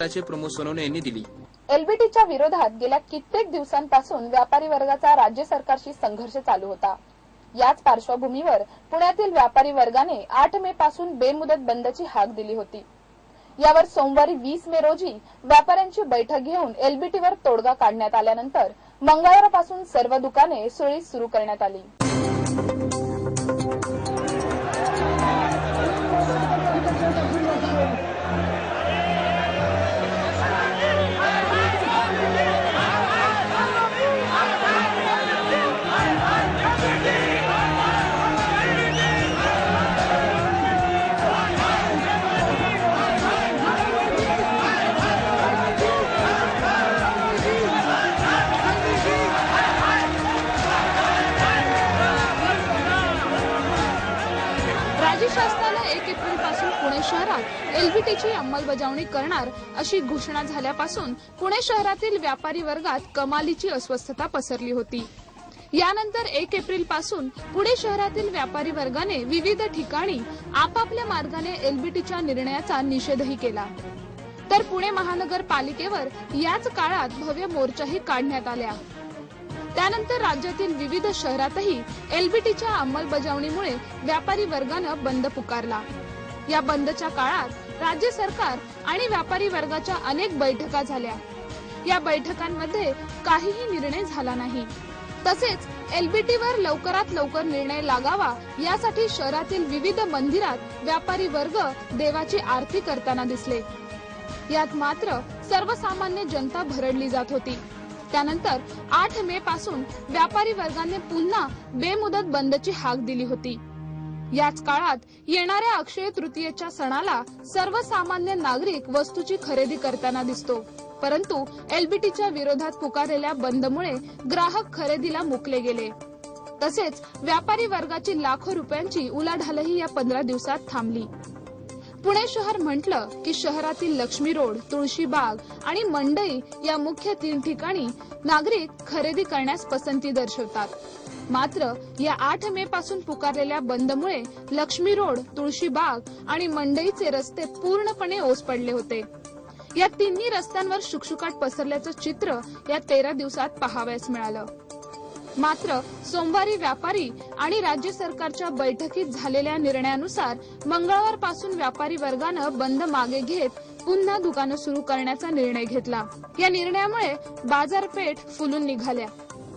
प्रमोद सोनवणे यांनी दिली. एलबीटीच्या विरोधात गेल्या कित्येक दिवसांपासून व्यापारी वर्गाचा राज्य सरकारशी संघर्ष चालू होता. याच पार्श्वभूमीवर पुण्यातील व्यापारी वर्गाने आठ मे पासून बेमुदत बंदची हाक दिली होती. यावर सोमवारी वीस मे रोजी व्यापाऱ्यांची बैठक घेऊन एलबीटीवर तोडगा काढण्यात आल्यानंतर मंगळवारपासून सर्व दुकाने सुरळीत सुरू करण्यात आली. एलबीटीची अंमलबजावणी करणार अशी घोषणा झाल्यापासून पुणे शहरातील व्यापारी वर्गात कमालीची अस्वस्थता पसरली होती. यानंतर एक एप्रिलपासून पुणे शहरातील व्यापारी वर्गाने विविध ठिकाणी आपापल्या मार्गाने एलबीटीच्या निर्णयाचा निषेधही केला. तर पुणे महानगरपालिकेवर याच काळात भव्य मोर्चाही काढण्यात आल्या. त्यानंतर राज्यातील विविध शहरातही एलबीटीच्या अंमलबजावणीमुळे व्यापारी वर्गानं बंद पुकारला. या बंदच्या काळात राज्य सरकार आणि व्यापारी वर्गाच्या अनेक बैठका झाल्या. या बैठकांमध्ये काहीही निर्णय झाला नाही. तसेच एलबीटीवर लवकरात लवकर निर्णय लागावा यासाठी शहरातील विविध मंदिरात व्यापारी वर्ग देवाची आरती करताना दिसले. यात मात्र सर्वसामान्य जनता भरडली जात होती. त्यानंतर आठ मे पासून व्यापारी वर्गाने पुन्हा बेमुदत बंदची हाक दिली होती. याच काळात येणाऱ्या अक्षय तृतीयेच्या सणाला सर्वसामान्य नागरिक वस्तूची खरेदी करताना दिसतो. परंतु एलबीटीच्या विरोधात पुकारलेल्या बंदमुळे ग्राहक खरेदीला मुकले गेले. तसेच व्यापारी वर्गाची लाखो रुपयांची उलाढालही या पंधरा दिवसात थांबली. पुणे शहर म्हटलं की शहरातील लक्ष्मी रोड तुळशीबाग आणि मंडई या मुख्य तीन ठिकाणी नागरिक खरेदी करण्यास पसंती दर्शवतात. मात्र या आठ मे पासून पुकारलेल्या बंदमुळे लक्ष्मी रोड तुळशीबाग आणि मंडईचे रस्ते पूर्णपणे ओस पडले होते. या तिन्ही रस्त्यांवर शुकशुकाट पसरल्याचं चित्र या तेरा दिवसात पाहावयास मिळालं. मात्र सोमवारी व्यापारी आणि राज्य सरकारच्या बैठकीत झालेल्या निर्णयानुसार मंगळवारपासून व्यापारी वर्गानं बंद मागे घेत पुन्हा दुकानं सुरू करण्याचा निर्णय घेतला. या निर्णयामुळे बाजारपेठ फुलून निघाल्या.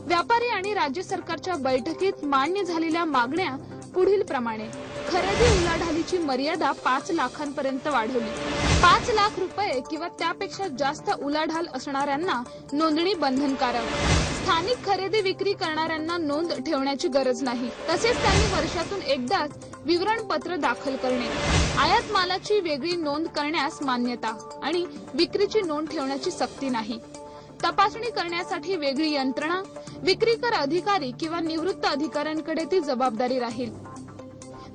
व्यापारी आणि राज्य सरकारच्या बैठकीत मान्य झालेल्या मागण्या पुढील प्रमाणे. खरेदी उलाढालीची मर्यादा पाच लाखांपर्यंत वाढवली. पाच लाख रुपये किंवा त्यापेक्षा जास्त उलाढाल असणाऱ्यांना नोंदणी बंधनकारक. स्थानिक खरेदी विक्री करणाऱ्यांना नोंद ठेवण्याची गरज नाही. तसेच त्यांनी वर्षातून एकदाच विवरणपत्र दाखल करणे. आयात मालाची वेगळी नोंद करण्यास मान्यता आणि विक्रीची नोंद ठेवण्याची सक्ती नाही. तपासणी करण्यासाठी वेगळी यंत्रणा विक्री कर अधिकारी किंवा निवृत्त अधिकाऱ्यांकडे ती जबाबदारी राहील.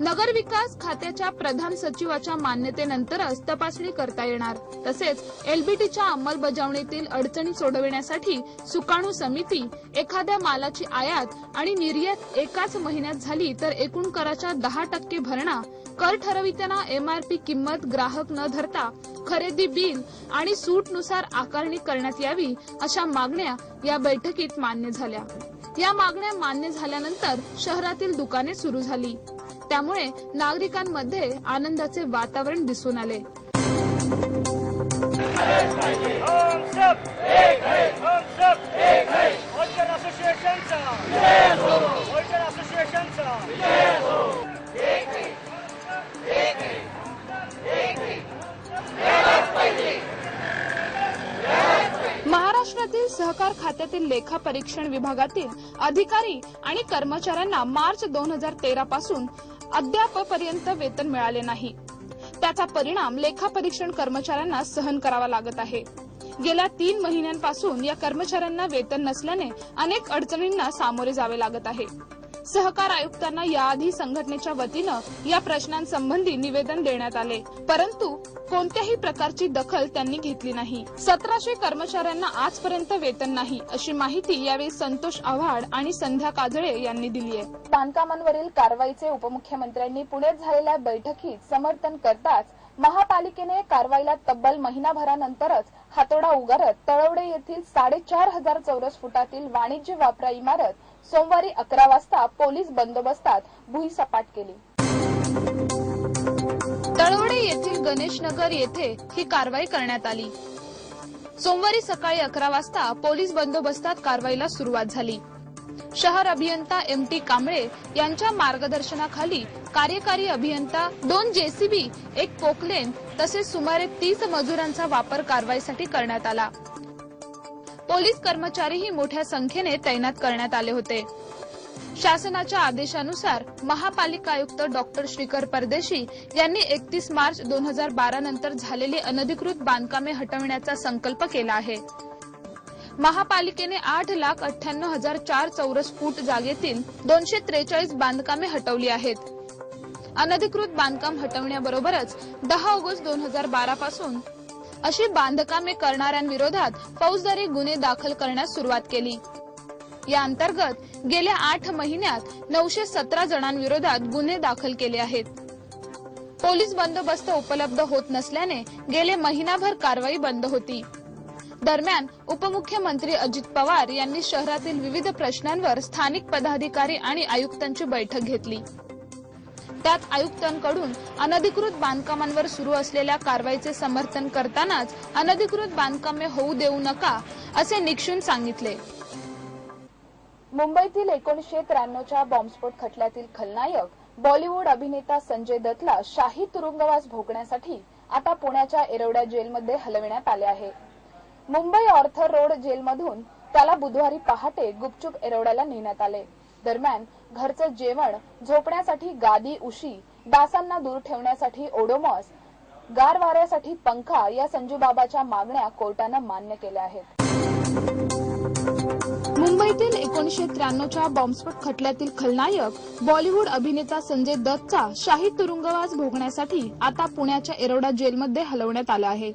नगर विकास खात्याच्या प्रधान सचिवाच्या मान्यतेनंतरच तपासणी करता येणार. तसेच एलबीटीच्या अंमलबजावणीतील अडचणी सोडविण्यासाठी सुकाणू समिती एखाद्या मालाची आयात आणि निर्यात एकाच महिन्यात झाली तर एकूण कराच्या दहा टक्के भरणा कर ठरविताना एमआरपी किंमत ग्राहक न धरता खरेदी बिल आणि सूटनुसार आकारणी करण्यात यावी अशा मागण्या या बैठकीत मान्य झाल्या. या मागण्या मान्य झाल्यानंतर शहरातील दुकाने सुरू झाली. त्यामुळे नागरिकांमध्ये आनंदाचे वातावरण दिसून आले. असोसिएशनचा सहकार खात्यातील लेखा परीक्षण विभागातील अधिकारी आणि कर्मचाऱ्यांना मार्च दोन हजार तेरा पासून अद्यापपर्यंत वेतन मिळाले नाही. त्याचा परिणाम लेखा परीक्षण कर्मचाऱ्यांना सहन करावा लागत आहे. गेल्या तीन महिन्यांपासून या कर्मचाऱ्यांना वेतन नसल्याने अनेक अडचणींना सामोरे जावे लागत आहे. सहकार आयुक्तांना याआधी संघटनेच्या वतीनं या प्रश्नांसंबंधी निवेदन देण्यात आले. परंतु कोणत्याही प्रकारची दखल त्यांनी घेतली नाही. सतराशे कर्मचाऱ्यांना आजपर्यंत वेतन नाही अशी माहिती यावेळी संतोष आव्हाड आणि संध्या काजळे यांनी दिली आहे बांधकामांवरील कारवाईचे उपमुख्यमंत्र्यांनी पुण्यात झालेल्या बैठकीत समर्थन करताच महापालिकेने कारवाईला तब्बल महिनाभरानंतरच हातोडा उगारत तळवडे येथील साडेचार हजार चौरस फुटातील वाणिज्य वापरा इमारत सोमवारी अकरा वाजता पोलीस बंदोबस्तात भुईसपाट केली. तळवडे येथील गणेशनगर येथे ही कारवाई करण्यात आली. सोमवारी सकाळी अकरा वाजता पोलीस बंदोबस्तात कारवाईला सुरुवात झाली. शहर अभियंता एम टी कांबळे यांच्या मार्गदर्शनाखाली कार्यकारी अभियंता दोन जेसीबी एक पोकलेन तसेच सुमारे तीस मजुरांचा वापर कारवाईसाठी करण्यात आला. पोलीस कर्मचारीही मोठ्या संख्येने तैनात करण्यात आले होते. शासनाच्या आदेशानुसार महापालिका आयुक्त डॉक्टर श्रीकर परदेशी यांनी एकतीस मार्च दोन हजार बारा नंतर झालेली अनधिकृत बांधकामे हटविण्याचा संकल्प केला आहे. महापालिकेने आठ लाख अठ्ठ्याण्णव हजार चार चौरस फूट जागेतील दोनशे त्रेचाळीस बांधकामे हटवली आहेत. अनधिकृत बांधकाम हटवण्याबरोबरच दहा ऑगस्ट दोन हजार बारा पासून अशी बांधकामे करणाऱ्यांविरोधात फौजदारी गुन्हे दाखल करण्यास सुरुवात केली. या अंतर्गत गेल्या आठ महिन्यात नऊशे सतरा जणांविरोधात गुन्हे दाखल केले आहेत. पोलीस बंदोबस्त उपलब्ध होत नसल्याने गेले महिनाभर कारवाई बंद होती. दरम्यान उपमुख्यमंत्री अजित पवार यांनी शहरातील विविध प्रश्नांवर स्थानिक पदाधिकारी आणि आयुक्तांची बैठक घेतली. त्यात आयुक्तांकडून अनधिकृत बांधकामांवर सुरू असलेल्या कारवाईचे समर्थन करतानाच अनधिकृत बांधकामे होऊ देऊ नका असे निक्षून सांगितले. मुंबईतील एकोणीसशे त्र्याण्णवच्या बॉम्बस्फोट खटल्यातील खलनायक बॉलिवूड अभिनेता संजय दत्तला शाही तुरुंगवास भोगण्यासाठी आता पुण्याच्या एरवड्या जेलमध्ये हलविण्यात आले आहे. मुंबई ऑर्थर रोड जेलमधून त्याला बुधवारी पहाटे गुपचूप एरवड्याला नेण्यात आले. दरम्यान घरचं जेवण झोपण्यासाठी गादी उशी डासांना दूर ठेवण्यासाठी ओडोमॉस गार वाऱ्यासाठी पंखा या संजूबाबाच्या मागण्या कोर्टानं मान्य केल्या आहेत. मुंबईतील एकोणीशे त्र्याण्णवच्या बॉम्बस्फोट खटल्यातील खलनायक बॉलिवूड अभिनेता संजय दत्तचा शाही तुरुंगवास भोगण्यासाठी आता पुण्याच्या एरोडा जेलमध्ये हलवण्यात आला आहे.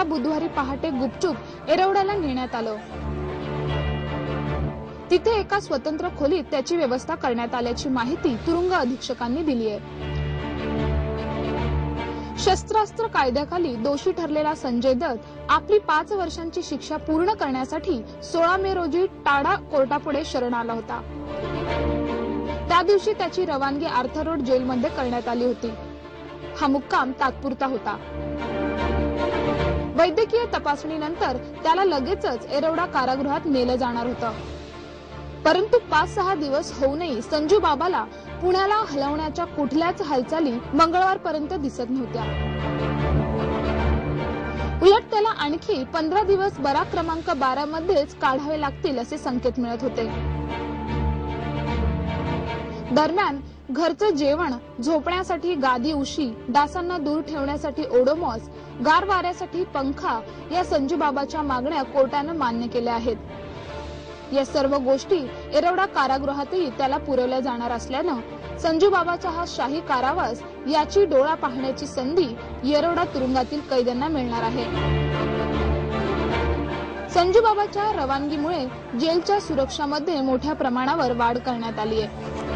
त्याला बुधवारी पहाटे गुपचूप एरवड्याला नेण्यात आलं. तिथे एका स्वतंत्र खोलीत त्याची व्यवस्था करण्यात आल्याची माहिती तुरुंग अधीक्षकांनी दिली आहे. शस्त्रास्त्र कायद्याखाली दोषी ठरलेला संजय दत्त आपली पाच वर्षांची शिक्षा पूर्ण करण्यासाठी सोळा मे रोजी टाडा कोर्टापुढे शरण आला होता. त्या दिवशी त्याची रवानगी आर्थर रोड जेलमध्ये करण्यात आली होती. हा मुक्काम तात्पुरता होता. वैद्यकीय तपासणीनंतर त्याला लगेचच एरवडा कारागृहात नेलं जाणार होतं. परंतु पाच सहा दिवस होऊनही संजू बाबाला पुण्याला हलवण्याच्या कुठल्याच हालचाली मंगळवारपर्यंत दिसत नव्हत्या. उलट त्याला आणखी पंधरा दिवस बरा क्रमांक बारा मध्येच काढावे लागतील असे संकेत मिळत होते. दरम्यान घरचं जेवण झोपण्यासाठी गादी उशी डासांना दूर ठेवण्यासाठी ओडोमॉस गार वाऱ्यासाठी पंखा या संजूबाबाच्या मागण्या कोर्टानं मान्य केल्या आहेत. या सर्व गोष्टी एरवडा कारागृहातही त्याला पुरवल्या जाणार असल्यानं संजूबाबाचा हा शाही कारावास याची डोळा पाहण्याची संधी येरवडा तुरुंगातील कैद्यांना मिळणार आहे. संजूबाबाच्या रवानगीमुळे जेलच्या सुरक्षामध्ये मोठ्या प्रमाणावर वाढ करण्यात आली आहे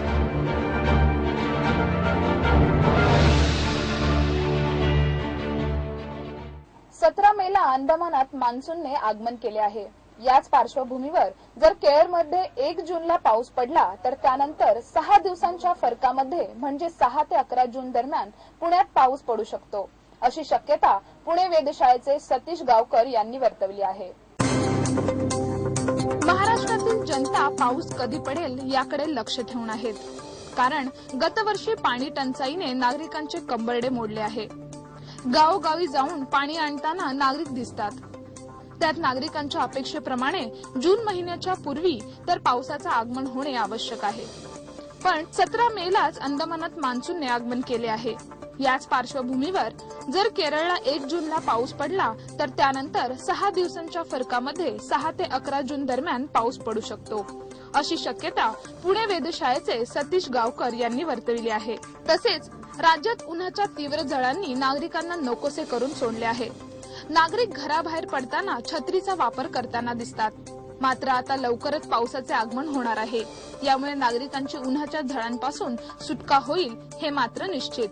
सतरा मेला अंदमानात मान्सूनने आगमन केले आहे. याच पार्श्वभूमीवर जर केरळमध्ये एक जूनला पाऊस पडला तर त्यानंतर सहा दिवसांच्या फरकामध्ये म्हणजे सहा ते अकरा जून दरम्यान पुण्यात पाऊस पडू शकतो. अशी शक्यता पुणे वेधशाळेचे सतीश गावकर यांनी वर्तवली आहे. महाराष्ट्रातील जनता पाऊस कधी पडेल याकडे लक्ष ठेवून आहेत. कारण गतवर्षी पाणी टंचाईने नागरिकांचे कंबरडे मोडले आहे. गावोगावी जाऊन पाणी आणताना नागरिक दिसतात. त्यात नागरिकांच्या अपेक्षेप्रमाणे जून महिन्याच्या पूर्वी तर पावसाचं आगमन होणे आवश्यक आहे. पण सतरा मेलाच अंदमानात मान्सूनने आगमन केले आहे. याच पार्श्वभूमीवर जर केरळला एक जूनला पाऊस पडला तर त्यानंतर सहा दिवसांच्या फरकामध्ये सहा ते अकरा जून दरम्यान पाऊस पडू शकतो. अशी शक्यता पुणे वेधशाळेचे सतीश गावकर यांनी वर्तविली आहे. तसेच राज्यात उन्हाच्या तीव्र झळांनी नागरिकांना नकोसे करून सोडले आहे. नागरिक घराबाहेर पडताना छत्रीचा वापर करताना दिसतात. मात्र आता लवकरच पावसाचे आगमन होणार आहे. यामुळे नागरिकांची उन्हाच्या झळांपासून सुटका होईल हे मात्र निश्चित.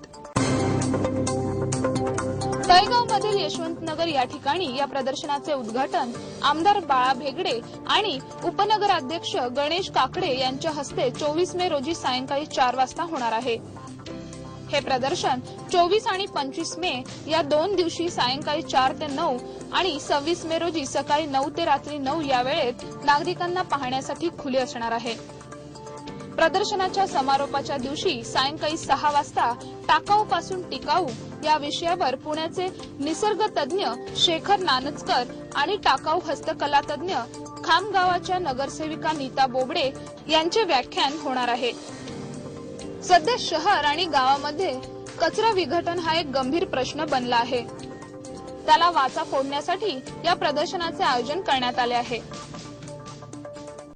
तळगावमधील यशवंतनगर या ठिकाणी या प्रदर्शनाचे उद्घाटन आमदार बाळा भेगडे आणि उपनगराध्यक्ष गणेश काकडे यांच्या हस्ते चोवीस मे रोजी सायंकाळी चार वाजता होणार आहे. हे प्रदर्शन चोवीस आणि पंचवीस मे या दोन दिवशी सायंकाळी चार ते नऊ आणि सव्वीस मे रोजी सकाळी नऊ ते रात्री नऊ या वेळेत नागरिकांना पाहण्यासाठी खुले असणार आहे. प्रदर्शनाच्या समारोपाच्या दिवशी सायंकाळी सहा वाजता टाकाऊ पासून टिकाऊ या विषयावर पुण्याचे निसर्ग तज्ज्ञ शेखर नानचकर आणि टाकाऊ हस्तकला तज्ज्ञ खामगावाच्या नगरसेविका नीता बोबडे यांचे व्याख्यान होणार आहे. सध्या शहर आणि गावामध्ये कचरा विघटन हा एक गंभीर प्रश्न बनला आहे. त्याला वाचा फोडण्यासाठी या प्रदर्शनाचे आयोजन करण्यात आले आहे.